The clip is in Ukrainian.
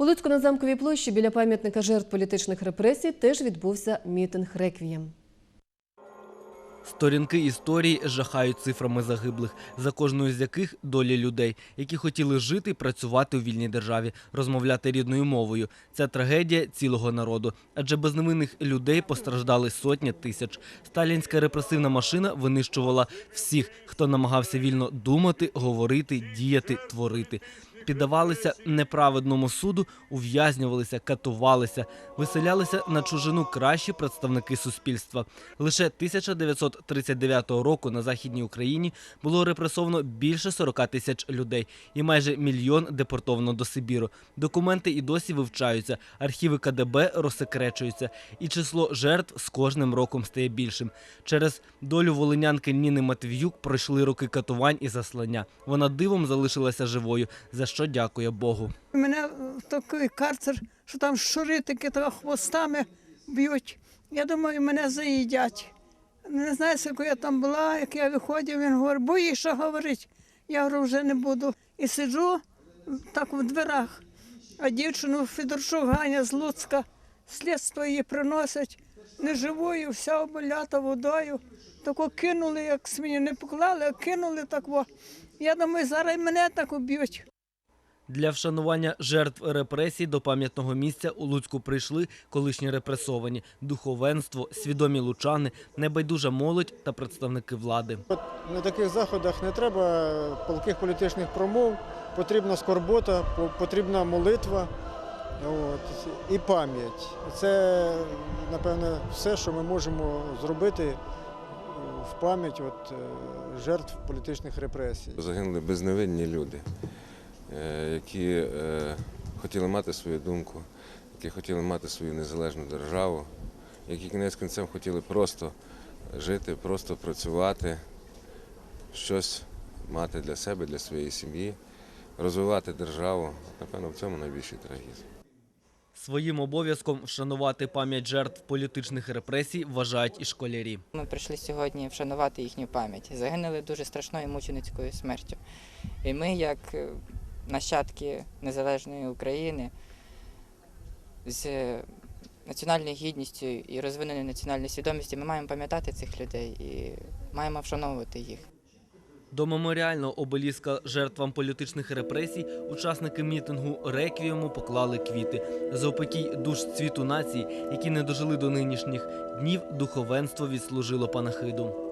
У Луцьку на замковій площі біля пам'ятника жертв політичних репресій теж відбувся мітинг реквієм. Сторінки історії жахають цифрами загиблих, за кожною з яких долі людей, які хотіли жити і працювати у вільній державі, розмовляти рідною мовою. Це трагедія цілого народу. Адже без невинних людей постраждали сотні тисяч. Сталінська репресивна машина винищувала всіх, хто намагався вільно думати, говорити, діяти, творити. Піддавалися неправедному суду, ув'язнювалися, катувалися, виселялися на чужину кращі представники суспільства. Лише 1939 року на західній Україні було репресовано більше 40 тисяч людей і майже мільйон депортовано до Сибіру. Документи і досі вивчаються, архіви КДБ розсекречуються, і число жертв з кожним роком стає більшим. Через долю волинянки Ніни Матвіюк пройшли роки катувань і заслання. Вона дивом залишилася живою, за що дякує Богу. Мене в такий карцер, що там щури такі того хвостами б'ють. Я думаю, мене заїдять. Не знаю, скільки я там була, як я виходив, він говорить, боїшся говорити. Я говорю, вже не буду. І сиджу так в дверах, а дівчину Федорчук Ганя з Луцька, слідство її приносять неживою, вся оболята водою. Тако кинули, як свині не поклали, а кинули так. Во. Я думаю, зараз мене так уб'ють. Для вшанування жертв репресій до пам'ятного місця у Луцьку прийшли колишні репресовані, духовенство, свідомі лучани, небайдужа молодь та представники влади. На таких заходах не треба палких політичних промов, потрібна скорбота, потрібна молитва от, і пам'ять. Це, напевне, все, що ми можемо зробити е, в пам'ять е, жертв політичних репресій. Загинули безневинні люди, які е, хотіли мати свою думку, які хотіли мати свою незалежну державу, які кінець кінцем хотіли просто жити, просто працювати, щось мати для себе, для своєї сім'ї, розвивати державу. Напевно, в цьому найбільший трагізм. Своїм обов'язком вшанувати пам'ять жертв політичних репресій вважають і школярі. Ми прийшли сьогодні вшанувати їхню пам'ять. Загинули дуже страшною мученицькою смертю. І ми, як е, нащадки незалежної України, з національною гідністю і розвиненою національною свідомістю, ми маємо пам'ятати цих людей і маємо вшановувати їх. До меморіального обеліска жертвам політичних репресій учасники мітингу реквієму поклали квіти. За упокій душ цвіту нації, які не дожили до нинішніх днів, духовенство відслужило панахиду.